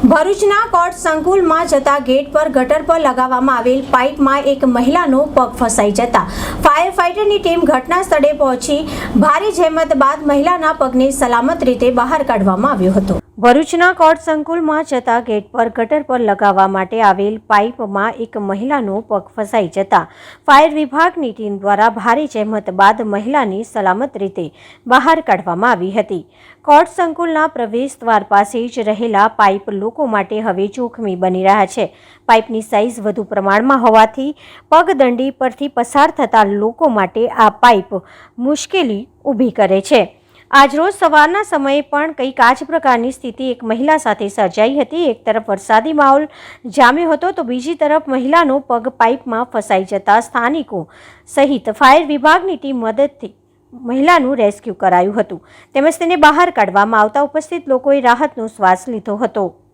ભરૂચના કોર્ટ સંકુલમાં જતા ગેટ પર ગટર પર લગાવવામાં આવેલ પાઇપમાં એક મહિલાનો પગ ફસાઈ જતા ફાયર ફાઇટરની ટીમ ઘટના સ્થળે પહોંચી. ભારે જહેમત બાદ મહિલાના પગને સલામત રીતે બહાર કાઢવામાં આવ્યો હતો. ભરૂચના કોટ સંકુલમાં જતા ગેટ પર ગટર પર લગાવવા માટે આવેલ પાઇપમાં એક મહિલાનો પગ ફસાઈ જતા ફાયર વિભાગની ટીમ દ્વારા ભારે જહેમત બાદ મહિલાની સલામત રીતે બહાર કાઢવામાં આવી હતી. કોર્ટ સંકુલના પ્રવેશ દ્વાર પાસે જ રહેલા પાઇપ લોકો માટે હવે જોખમી બની રહ્યા છે. પાઇપની સાઇઝ વધુ પ્રમાણમાં હોવાથી પગદંડી પરથી પસાર થતા લોકો માટે આ પાઇપ મુશ્કેલી ઊભી કરે છે. આજરોજ સવારના સમયે પણ કંઈક આ જ પ્રકારની સ્થિતિ એક મહિલા સાથે સર્જાઈ હતી. એક તરફ વરસાદી માહોલ જામ્યો હતો તો બીજી તરફ મહિલાનો પગ પાઇપમાં ફસાઈ જતા સ્થાનિકો સહિત ફાયર વિભાગની ટીમ મદદથી મહિલાનું રેસ્ક્યુ કરાયું હતું. તેમજ તેને બહાર કાઢવામાં આવતા ઉપસ્થિત લોકોએ રાહતનો શ્વાસ લીધો હતો.